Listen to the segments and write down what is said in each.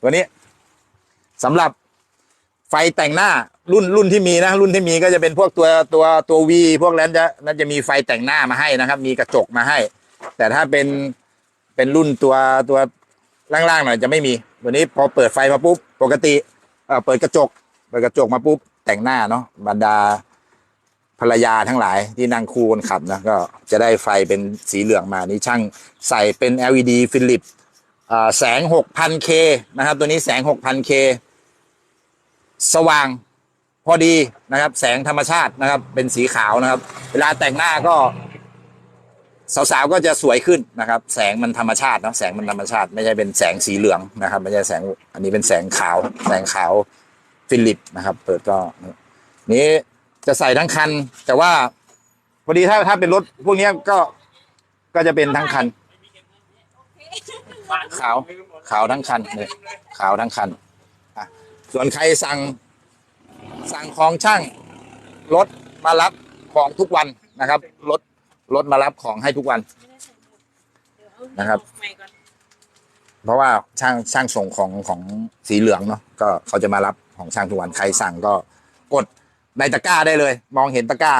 ตัวนี้สำหรับไฟแต่งหน้ารุ่นรุ่นที่มีนะรุ่นที่มีก็จะเป็นพวกตัวตัวตัววีพวกนั้นจะนั่นจะมีไฟแต่งหน้ามาให้นะครับ มีกระจกมาให้ แต่ถ้าเป็นเป็นรุ่นตัวตัวล่างๆหน่อยจะไม่มีตัวนี้พอเปิดไฟมาปุ๊บปกติเออเปิดกระจกเปิดกระจกมาปุ๊บแต่งหน้าเนาะบรรดาภรรยาทั้งหลายที่นั่งคู่คนขับนะก็จะได้ไฟเป็นสีเหลืองมานี่ช่างใส่เป็น LED ฟิลิป แสง 6,000K นะครับ ตัวนี้แสง 6,000K สว่างพอดีนะครับ แสงธรรมชาตินะครับ เป็นสีขาวนะครับ เวลาแต่งหน้าก็ สาวๆก็จะสวยขึ้นนะครับ แสงมันธรรมชาติเนาะแสงมันธรรมชาติ ไม่ใช่เป็นแสงสีเหลืองนะครับ ไม่ใช่แสงอันนี้เป็นแสงขาว แสงขาวฟิลิปนะครับ เปิดก็นี้จะใส่ทั้งคัน แต่ว่าพอดีถ้าถ้าเป็นรถพวกนี้ก็ก็จะเป็นทั้งคัน ขาวขาวทั้งคันเลยขาวทั้งคันอะส่วนใครสั่งสั่งของช่างรถมารับของทุกวันนะครับรถรถมารับของให้ทุกวันนะครับ เพราะว่าช่างช่างส่งของของสีเหลืองเนาะก็เขาจะมารับของช่างทุกวันใครสั่งก็กดในตะกร้าได้เลย มองเห็นตะกร้า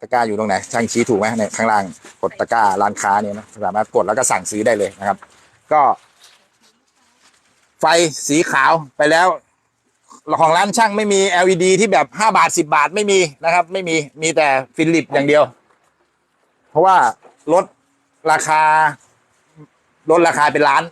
ตะกร้าอยู่ตรงไหนช่างชี้ถูกไหมในข้างล่างกดตะกร้าร้านค้าเนี่ยนะสามารถกดแล้วก็สั่งซื้อได้เลยนะครับ ก็ ไฟสีขาวไปแล้วของร้านช่างไม่มี LED ที่แบบห้าบาทสิบาทไม่มีนะครับ ไม่มีมีแต่ฟิลิปอย่างเดียว เพราะว่าลดราคาลดราคาเป็นล้าน